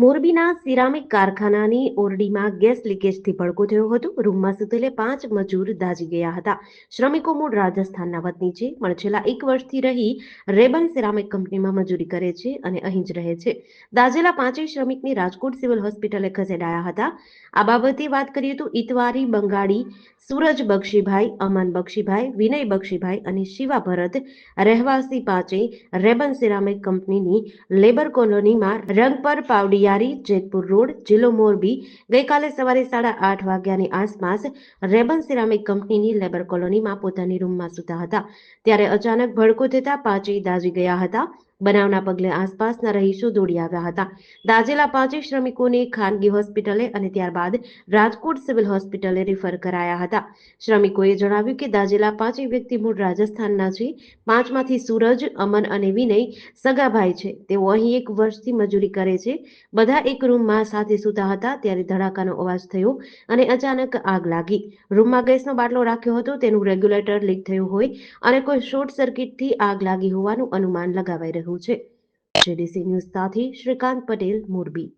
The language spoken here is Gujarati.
મોરબીના સિરામિક કારખાનાની ઓરડીમાં ગેસ લીકેજથી ભડકો થયો હતો. રૂમમાં સુતેલે પાંચ મજૂર દાઝી ગયા હતા. શ્રમિકો મૂળ રાજસ્થાનના વતની છે. પણ છેલ્લા એક વર્ષથી રહી રેબન સિરામિક કંપનીમાં મજૂરી કરે છે અને અહીં જ રહે છે. દાઝેલા પાંચેય શ્રમિકને રાજકોટ સિવિલ હોસ્પિટલે ખસેડાયા હતા. આ બાબતે વાત કરીએ તો ઇતવારી બંગાળી, સૂરજ બક્ષીભાઈ, અમન બક્ષીભાઈ, વિનય બક્ષીભાઈ અને શિવા ભરત રહેવાસી પાંચે રેબન સિરામિક કંપનીની લેબર કોલોનીમાં રંગપર પાવડિયારી જેતપુર રોડ, જિલ્લો મોરબી. ગઈકાલે સવારે સાડા આઠ વાગ્યાની આસપાસ રેબન સિરામિક કંપનીની લેબર કોલોનીમાં પોતાની રૂમમાં સૂતા હતા. ત્યારે અચાનક ભડકો થતા પાંચેય દાઝી ગયા હતા. બનાવના પગલે આસપાસના રહીશો દોડી આવ્યા હતા. દાજેલા પાંચેય શ્રમિકોને ખાનગી હોસ્પિટલે અને ત્યારબાદ રાજકોટ સિવિલ હોસ્પિટલે રિફર કરાયા હતા. શ્રમિકોએ જણાવ્યું કે દાજેલા પાંચેય વ્યક્તિ મૂળ રાજસ્થાનના છે. પાંચમાંથી સૂરજ, અમન અને વિનય સગાભાઈ છે. તેઓ અહીં એક વર્ષથી મજૂરી કરે છે. બધા એક રૂમમાં સાથે સૂતા હતા ત્યારે ધડાકાનો અવાજ થયો અને અચાનક આગ લાગી. રૂમમાં ગેસનો બાટલો રાખ્યો હતો, તેનું રેગ્યુલેટર લીક થયું હોય અને કોઈ શોર્ટ સર્કિટથી આગ લાગી હોવાનું અનુમાન લગાવાઈ રહ્યું છે જેડીસી ન્યૂઝ સાથે શ્રીકાંત પટેલ મોરબી.